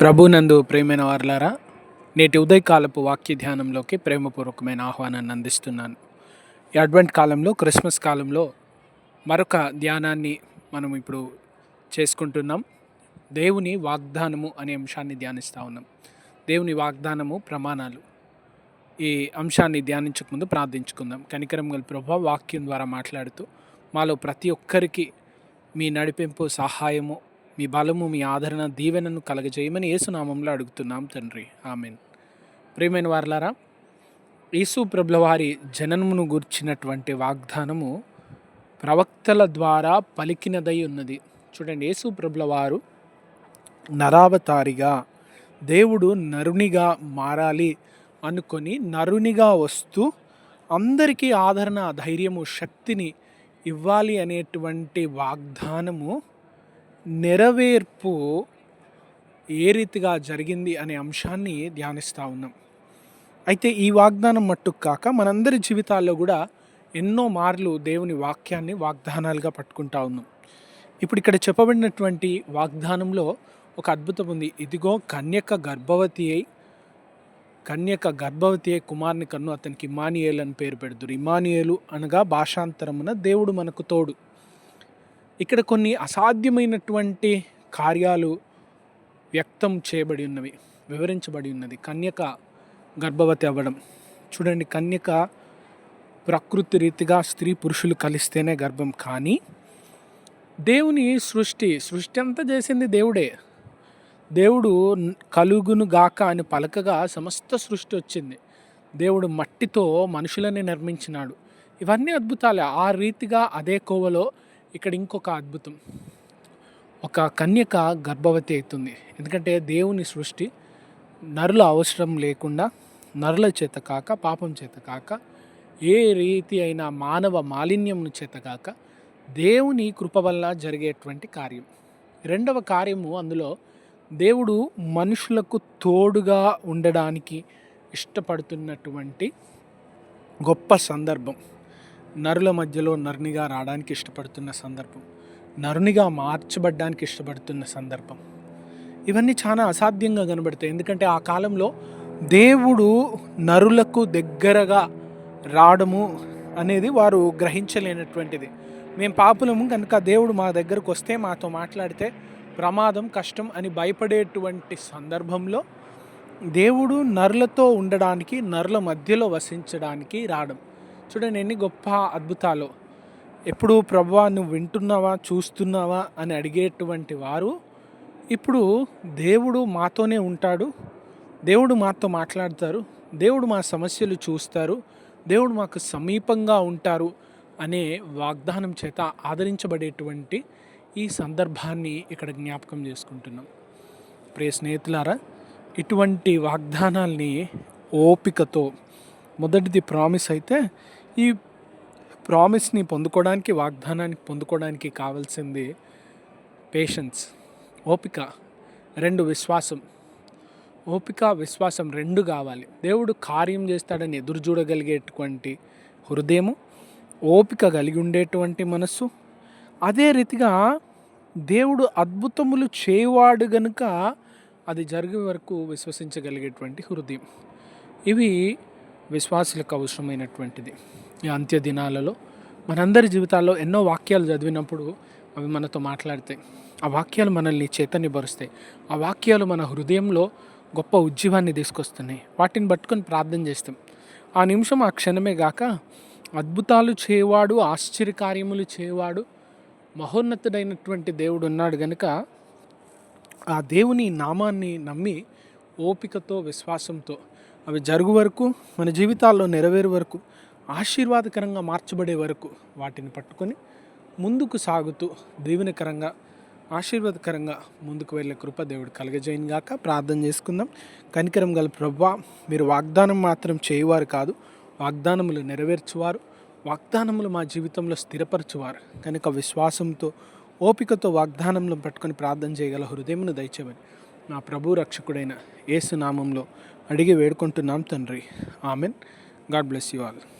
ప్రభునందు ప్రేమైన వారలారా నేటి ఉదయకాలపు వాక్య ధ్యానంలోకి ప్రేమపూర్వకమైన ఆహ్వానాన్ని అందిస్తున్నాను. ఈ అడ్వెంట్ కాలంలో క్రిస్మస్ కాలంలో మరొక ధ్యానాన్ని మనం ఇప్పుడు చేసుకుంటున్నాం. దేవుని వాగ్దానము అనే అంశాన్ని ధ్యానిస్తూ ఉన్నాం. దేవుని వాగ్దానము ప్రమాణాలు. ఈ అంశాన్ని ధ్యానించక ముందు ప్రార్థించుకుందాం. కనికరం గల ప్రభావ వాక్యం ద్వారా మాట్లాడుతూ మాలో ప్రతి ఒక్కరికి మీ నడిపింపు సహాయము మీ బలము మీ ఆదరణ దీవెనను కలగజేయమని యేసునామంలో అడుగుతున్నాం తండ్రి. ఆమెన్. ప్రియమైన వారలారా యేసు ప్రభుల వారి జననమును గుర్చినటువంటి వాగ్దానము ప్రవక్తల ద్వారా పలికినదై ఉన్నది. చూడండి యేసు ప్రభుల వారు నరావతారిగా దేవుడు నరునిగా మారాలి అనుకొని నరునిగా వస్తూ అందరికీ ఆదరణ ధైర్యము శక్తిని ఇవ్వాలి అనేటువంటి వాగ్దానము నెరవేర్పు ఏ రీతిగా జరిగింది అనే అంశాన్ని ధ్యానిస్తూ ఉన్నాం. అయితే ఈ వాగ్దానం మట్టుకు కాక మనందరి జీవితాల్లో కూడా ఎన్నో మార్లు దేవుని వాక్యాన్ని వాగ్దానాలుగా పట్టుకుంటా ఉన్నాం. ఇప్పుడు ఇక్కడ చెప్పబడినటువంటి వాగ్దానంలో ఒక అద్భుతం ఉంది. ఇదిగో కన్యక గర్భవతి అయి కన్యక గర్భవతి అయి కుమార్ని కన్ను అతనికి ఇమానియేల్ అని పేరు పెడుతురు. ఇమానియేలు అనగా భాషాంతరమున దేవుడు మనకు తోడు. ఇక్కడ కొన్ని అసాధ్యమైనటువంటి కార్యాలు వ్యక్తం చేయబడి ఉన్నవి వివరించబడి ఉన్నది. కన్యక గర్భవతి అవ్వడం. చూడండి కన్యక ప్రకృతి రీతిగా స్త్రీ పురుషులు కలిస్తేనే గర్భం. కానీ దేవుని సృష్టి సృష్టి అంతా చేసింది దేవుడే. దేవుడు కలుగును గాక అని పలకగా సమస్త సృష్టి వచ్చింది. దేవుడు మట్టితో మనుషులని నిర్మించినాడు. ఇవన్నీ అద్భుతాలే. ఆ రీతిగా అదే కోవలో ఇక్కడ ఇంకొక అద్భుతం. ఒక కన్యక గర్భవతి అవుతుంది. ఎందుకంటే దేవుని సృష్టి నరుల అవసరం లేకుండా నరుల చేత కాక పాపం చేత కాక ఏ రీతి అయిన మానవ మాలిన్యం చేత కాక దేవుని కృప వల్ల జరిగేటువంటి కార్యం. రెండవ కార్యము అందులో దేవుడు మనుషులకు తోడుగా ఉండడానికి ఇష్టపడుతున్నటువంటి గొప్ప సందర్భం. నరుల మధ్యలో నరునిగా రావడానికి ఇష్టపడుతున్న సందర్భం. నరునిగా మార్చబడ్డానికి ఇష్టపడుతున్న సందర్భం. ఇవన్నీ చాలా అసాధ్యంగా కనబడతాయి. ఎందుకంటే ఆ కాలంలో దేవుడు నరులకు దగ్గరగా రావడము అనేది వారు గ్రహించలేనటువంటిది. మేము పాపులము కనుక దేవుడు మా దగ్గరకు వస్తే మాతో మాట్లాడితే ప్రమాదం కష్టం అని భయపడేటువంటి సందర్భంలో దేవుడు నరులతో ఉండడానికి నరుల మధ్యలో వసించడానికి రావడం. చూడండి ఎన్ని గొప్ప అద్భుతాలు. ఎప్పుడు ప్రభువా నువ్వు వింటున్నావా చూస్తున్నావా అని అడిగేటువంటి వారు ఇప్పుడు దేవుడు మాతోనే ఉంటాడు. దేవుడు మాతో మాట్లాడతారు. దేవుడు మా సమస్యలు చూస్తారు. దేవుడు మాకు సమీపంగా ఉంటారు అనే వాగ్దానం చేత ఆదరించబడేటువంటి ఈ సందర్భాన్ని ఇక్కడ జ్ఞాపకం చేసుకుంటున్నాం. ప్రియ స్నేహితులారా ఇటువంటి వాగ్దానాల్ని ఓపికతో మొదటిది ప్రామిస్ అయితే ఈ ప్రామిస్ని పొందుకోవడానికి వాగ్దానానికి పొందుకోవడానికి కావాల్సింది పేషెన్స్ ఓపిక రెండు విశ్వాసం. ఓపిక విశ్వాసం రెండు కావాలి. దేవుడు కార్యం చేస్తాడని ఎదురు చూడగలిగేటువంటి హృదయము ఓపిక కలిగి ఉండేటువంటి మనస్సు. అదే రీతిగా దేవుడు అద్భుతములు చేయవాడు గనుక అది జరిగే వరకు విశ్వసించగలిగేటువంటి హృదయం. ఇవి విశ్వాసులకు అవసరమైనటువంటిది. ఈ అంత్య దినాలలో మనందరి జీవితాల్లో ఎన్నో వాక్యాలు చదివినప్పుడు అవి మనతో మాట్లాడతాయి ఆ వాక్యాలు మనల్ని చైతన్యపరుస్తాయి ఆ వాక్యాలు మన హృదయంలో గొప్ప ఉజ్జీవాన్ని తీసుకొస్తున్నాయి. వాటిని పట్టుకొని ప్రార్థన చేస్తాం. ఆ నిమిషం ఆ క్షణమే గాక అద్భుతాలు చేయవాడు ఆశ్చర్యకార్యములు చేయవాడు మహోన్నతుడైనటువంటి దేవుడు ఉన్నాడు కనుక ఆ దేవుని నామాన్ని నమ్మి ఓపికతో విశ్వాసంతో అవి జరుగు వరకు మన జీవితాల్లో నెరవేరు వరకు ఆశీర్వాదకరంగా మార్చబడే వరకు వాటిని పట్టుకొని ముందుకు సాగుతూ దీవెనకరంగా ఆశీర్వాదకరంగా ముందుకు వెళ్ళే కృప దేవుడు కలగజేయను గాక ప్రార్థన చేసుకుందాం. కనికరం గల ప్రభా మీరు వాగ్దానం మాత్రం చేయువారు కాదు వాగ్దానములు నెరవేర్చువారు వాగ్దానములు మా జీవితంలో స్థిరపరచువారు. కనుక విశ్వాసంతో ఓపికతో వాగ్దానంలో పట్టుకొని ప్రార్థన చేయగల హృదయమును దయచేమని నా ప్రభు రక్షకుడైన ఏసునామంలో అడిగి వేడుకుంటున్నాం తండ్రి. Amen. God bless you all.